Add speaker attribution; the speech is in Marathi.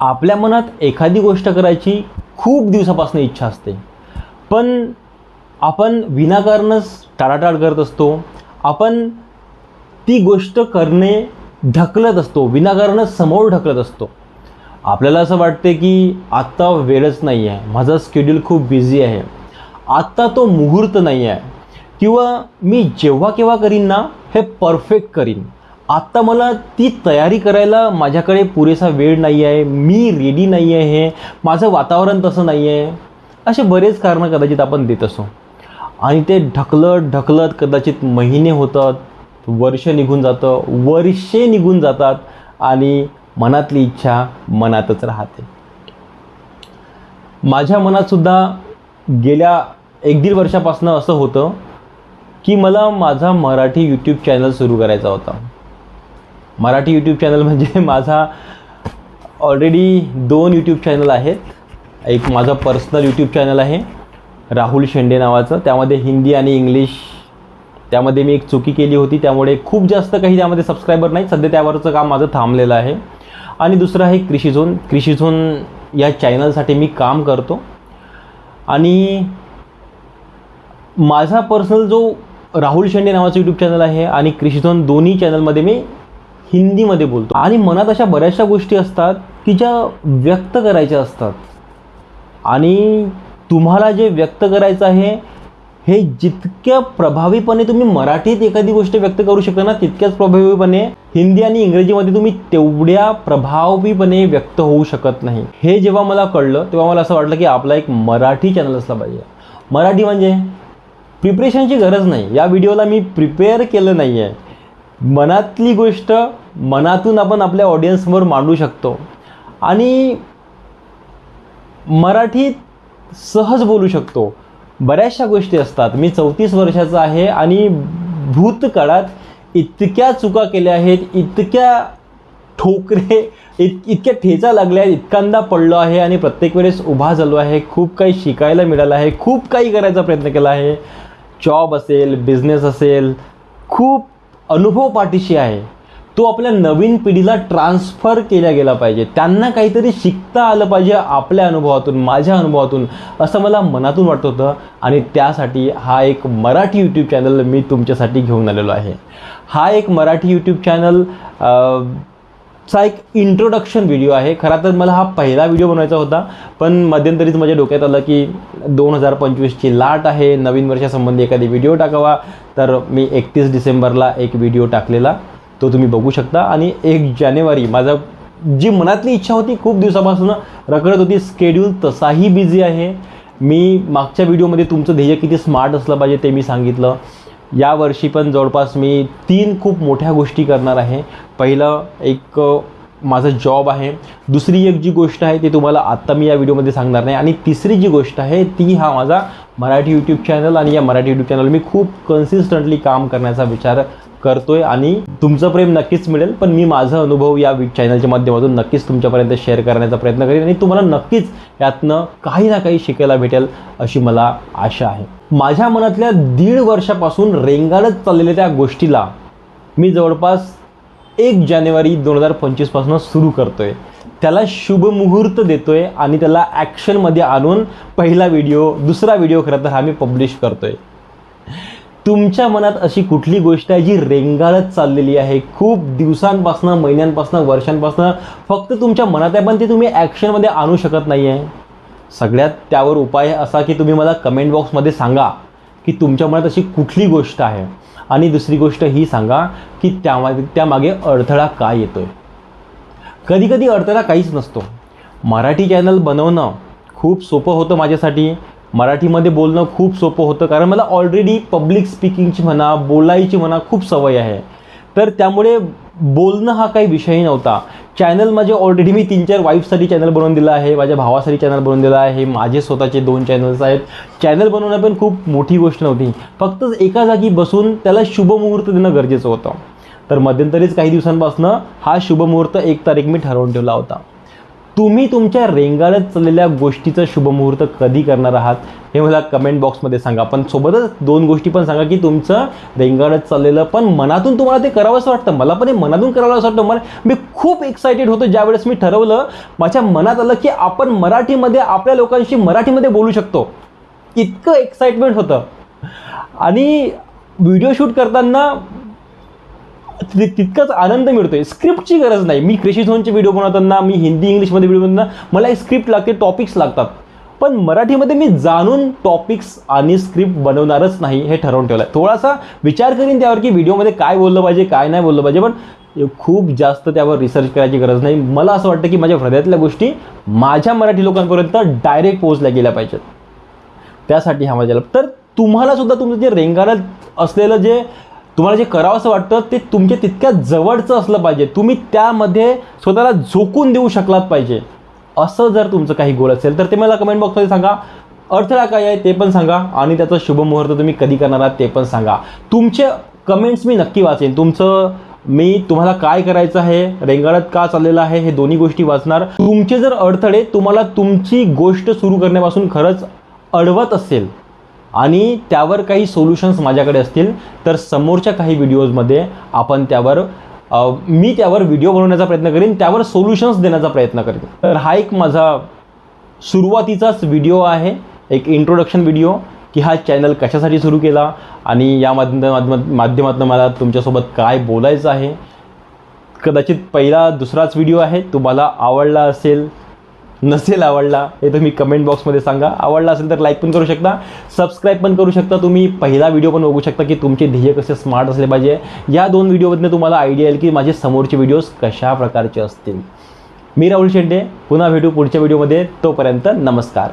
Speaker 1: आपल्या मनात एखादी गोष्ट करायची खूप दिवसापासून इच्छा असते. पण आपण विनाकारणच टाळाटाळ करत असतो. आपण ती गोष्ट करणे ढकलत असतो. विनाकारणच समोर ढकलत असतो. आपल्याला असं वाटते की आत्ता वेळच नाही आहे माझा स्केड्यूल खूप बिझी आहे. आत्ता तो मुहूर्त नाही आहे किंवा मी जेव्हा केव्हा करीन ना हे परफेक्ट करीन. आत्ता मला ती तयारी करायला माझ्याकडे पुरेसा वेळ नाही आहे मी रेडी नाही आहे माझं वातावरण तसं नाही आहे असे बरेच कारणं कदाचित आपण देत असो. आणि ते ढकलत ढकलत कदाचित महिने होतात वर्ष निघून जातं वर्षे निघून जातात आणि मनातली इच्छा मनातच राहते. माझ्या मनातसुद्धा गेल्या एक दीड वर्षापासून असं होतं की मला माझा मराठी यूट्यूब चॅनल सुरू करायचा होता. मराठी यूट्यूब चॅनल म्हणजे माझा ऑलरेडी दोन यूट्यूब चॅनल आहेत. एक माझा पर्सनल यूट्यूब चॅनल आहे राहुल शेंडे नावाचं. त्यामध्ये हिंदी आणि इंग्लिश त्यामध्ये मी एक चुकी केली होती त्यामुळे खूप जास्त काही त्यामध्ये सबस्क्रायबर नाही सध्या त्यावरचं काम माझं थांबलेलं आहे. आणि दुसरं आहे कृषी झोन कृषी झोन या चॅनलसाठी मी काम करतो. आणि माझा पर्सनल जो राहुल शेंडे नावाचं यूट्यूब चॅनल आहे आणि कृषी झोन दोन्ही चॅनलमध्ये मी हिंदीमध्ये बोलतो. आणि मनात अशा बऱ्याचशा गोष्टी असतात की ज्या व्यक्त करायच्या असतात. आणि तुम्हाला जे व्यक्त करायचं आहे हे जितक्या प्रभावीपणे तुम्ही मराठीत एखादी गोष्ट व्यक्त करू शकता ना तितक्याच प्रभावीपणे हिंदी आणि इंग्रजीमध्ये तुम्ही तेवढ्या प्रभावीपणे व्यक्त होऊ शकत नाही. हे जेव्हा मला कळलं तेव्हा मला असं वाटलं की आपला एक मराठी चॅनल असला पाहिजे. मराठी म्हणजे प्रिपरेशनची गरज नाही. या व्हिडिओला मी प्रिपेअर केलं नाही आहे मनातली गोष्ट मनातून आपण आपल्या ऑडियन्सवर मांडू शकतो. आणि मराठीत सहज बोलू शकतो. बऱ्याचशा गोष्टी असतात. मी चौतीस वर्षाचा आहे आणि भूतकाळात इतक्या चुका केल्या आहेत इतक्या ठोकरे इत इतक्या ठेचा लागल्या आहेत इतकांदा पडलो आहे आणि प्रत्येक वेळेस उभा झालो आहे. खूप काही शिकायला मिळालं आहे. खूप काही करायचा प्रयत्न केला आहे. जॉब असेल बिझनेस असेल खूप अनुभव पाठीशी आहे. तो आपल्या नवीन पिढीला ट्रान्सफर केला गेला पाहिजे. त्यांना काहीतरी शिकता आलं पाहिजे आपल्या अनुभवातून माझ्या अनुभवातून असं मला मनातून वाटत होतं. आणि त्यासाठी हा एक मराठी यूट्यूब चॅनल मी तुमच्यासाठी घेऊन आलेलो आहे. हा एक मराठी यूट्यूब चॅनल चा एक इंट्रोडक्शन व्हिडिओ आहे. खरा तर मला हा पहिला व्हिडिओ बनवायचा होता पण मध्यंतरीच माझ्या डोक्यात आलं की दोन हजार पंचवीसची लाट आहे. नवीन वर्षासंबंधी एखादी व्हिडिओ टाकावा. तर मी एकतीस डिसेंबरला एक व्हिडिओ टाकलेला. तो तुम्ही बघू शकता. आणि एक जानेवारी माझा जी मनातली इच्छा होती खूप दिवसापासून रखडत होती. स्केड्यूल तसाही बिझी आहे. मी मागच्या व्हिडिओमध्ये तुमचं ध्येय किती स्मार्ट असलं पाहिजे ते मी सांगितलं. यावर्षी पण जवळपास मी तीन खूप मोठ्या गोष्टी करणार आहे. पहिलं एक माझा जॉब आहे. दुसरी एक जी गोष्ट आहे ती तुम्हाला आत्ता मी या व्हिडिओमध्ये सांगणार नाही. आणि तिसरी जी गोष्ट आहे ती हा माझा मराठी यूट्यूब चॅनल आणि या मराठी यूट्यूब चॅनल मी खूप कन्सिस्टंटली काम करण्याचा विचार करतोय आणि तुमचं प्रेम नक्कीच मिळेल पण मी माझा अनुभव या चॅनलच्या माध्यमातून नक्कीच तुमच्यापर्यंत शेअर करण्याचा प्रयत्न करेन आणि तुम्हाला नक्कीच यातनं काही ना काही शिकायला भेटेल अशी मला आशा आहे. माझ्या मनातल्या दीड वर्षापासून रेंगाळत चाललेल्या त्या गोष्टीला मी जवळपास एक जानेवारी दोन हजार पंचवीसपासून सुरू करतोय. त्याला शुभमुहूर्त देतोय आणि त्याला ॲक्शनमध्ये आणून पहिला व्हिडिओ दुसरा व्हिडिओ खरं तर हा मी पब्लिश करतोय. तुमच्या मनात अशी कुठली गोष्ट आहे जी रेंगाळत चाललेली आहे? खूप दिवसांपासनं महिन्यांपासनं वर्षांपासनं फक्त तुमच्या मनात आहे पण ती तुम्ही ॲक्शनमध्ये आणू शकत नाही आहे. सगळ्यात त्यावर उपाय असा की तुम्ही मला कमेंट बॉक्समध्ये सांगा की तुमच्या मनात अशी कुठली गोष्ट आहे? आणि दुसरी गोष्ट ही सांगा की त्या त्यामागे अडथळा काय येतो आहे कधीकधी अडथळा काहीच नसतो. मराठी चॅनल बनवणं खूप सोपं होतं माझ्यासाठी. मराठीमध्ये बोलणं खूप सोपं होतं कारण मला ऑलरेडी पब्लिक स्पीकिंगची म्हणा बोलायची म्हणा खूप सवय आहे. तर त्यामुळे बोलणं हा काही विषयही नव्हता. चॅनल माझे ऑलरेडी मी तीन चार वाईफसाठी चॅनल बनवून दिलं आहे माझ्या भावासाठी चॅनल बनवून दिलं आहे माझे स्वतःचे दोन चॅनल्स आहेत. चॅनल बनवणं पण खूप मोठी गोष्ट नव्हती. फक्त एका जागी बसून त्याला शुभमुहूर्त देणं गरजेचं होतं. तर मध्यंतरीच काही दिवसांपासून हा शुभमुहूर्त एक तारीख मी ठरवून ठेवला होता. तुम्ही तुमच्या रेंगाळत चाललेल्या गोष्टीचं शुभमुहूर्त कधी करणार आहात हे मला कमेंट बॉक्समध्ये सांगा. पण सोबतच दोन गोष्टी पण सांगा की तुमचं रेंगाळत चाललेलं पण मनातून तुम्हाला ते करावंसं वाटतं. मला पण हे मनातून करावं असं वाटतं. मला मी खूप एक्सायटेड होतो ज्यावेळेस मी ठरवलं माझ्या मनात आलं की आपण मराठीमध्ये आपल्या लोकांशी मराठीमध्ये बोलू शकतो. इतकं एक्साइटमेंट होतं. आणि व्हिडिओ शूट करताना तितकाच आनंद मिळतोय. स्क्रिप्टची गरज नाही. मी कृषी झोनचे व्हिडिओ बनवताना मी हिंदी इंग्लिशमध्ये व्हिडिओ बनवताना मला एक स्क्रिप्ट लागते टॉपिक्स लागतात. पण मराठीमध्ये मी जाणून टॉपिक्स आणि स्क्रिप्ट बनवणारच नाही हे ठरवून ठेवलं आहे थोडासा विचार करीन त्यावर की व्हिडिओमध्ये काय बोललं पाहिजे काय नाही बोललं पाहिजे पण खूप जास्त त्यावर रिसर्च करायची गरज नाही. मला असं वाटतं की माझ्या हृदयातल्या गोष्टी माझ्या मराठी लोकांपर्यंत डायरेक्ट पोहोचल्या गेल्या पाहिजेत. त्यासाठी हा माझ्या तर तुम्हाला सुद्धा तुमचं जे रेंगाळत असलेलं जे तुम्हाला जे करावं असं वाटतं ते तुमच्या तितक्या जवळचं असलं पाहिजे. तुम्ही त्यामध्ये स्वतःला झोकून देऊ शकलात पाहिजे. असं जर तुमचं काही गोल असेल तर ते मला कमेंट बॉक्समध्ये सांगा. अडथळा काय आहे ते पण सांगा. आणि त्याचा शुभमुहूर्त तुम्ही कधी करणार आहात ते पण सांगा. तुमचे कमेंट्स मी नक्की वाचेन. तुमचं मी तुम्हाला काय करायचं आहे रेंगाळत का चाललेलं आहे हे दोन्ही गोष्टी वाचणार. तुमचे जर अडथळे तुम्हाला तुमची गोष्ट सुरू करण्यापासून खरंच अडवत असेल आणि त्यावर काही सोल्युशन्स माझ्याकडे असतील तर समोरच्या काही व्हिडिओजमध्ये आपण त्यावर मी त्यावर व्हिडिओ बनवण्याचा प्रयत्न करीन त्यावर सोल्युशन्स देण्याचा प्रयत्न करेन. तर हा एक माझा सुरुवातीचाच व्हिडिओ आहे एक इंट्रोडक्शन व्हिडिओ की हा चॅनल कशासाठी सुरू केला आणि या माध्यम माध्यमातून मला तुमच्यासोबत काय बोलायचं आहे. कदाचित पहिला दुसराच व्हिडिओ आहे तुम्हाला आवडला असेल नसेल आवडला हे तुम्ही कमेंट बॉक्समध्ये सांगा. आवडला असेल तर लाईक पण करू शकता. सबस्क्राईब पण करू शकता तुम्ही. पहिला व्हिडिओ पण बघू शकता की तुमचे ध्येय कसे स्मार्ट असले पाहिजे. या दोन व्हिडिओमधनं तुम्हाला आयडिया येईल की माझे समोरचे व्हिडिओज कशा प्रकारचे असतील. मी राहुल शेंडे. पुन्हा भेटू पुढच्या व्हिडिओमध्ये तोपर्यंत नमस्कार.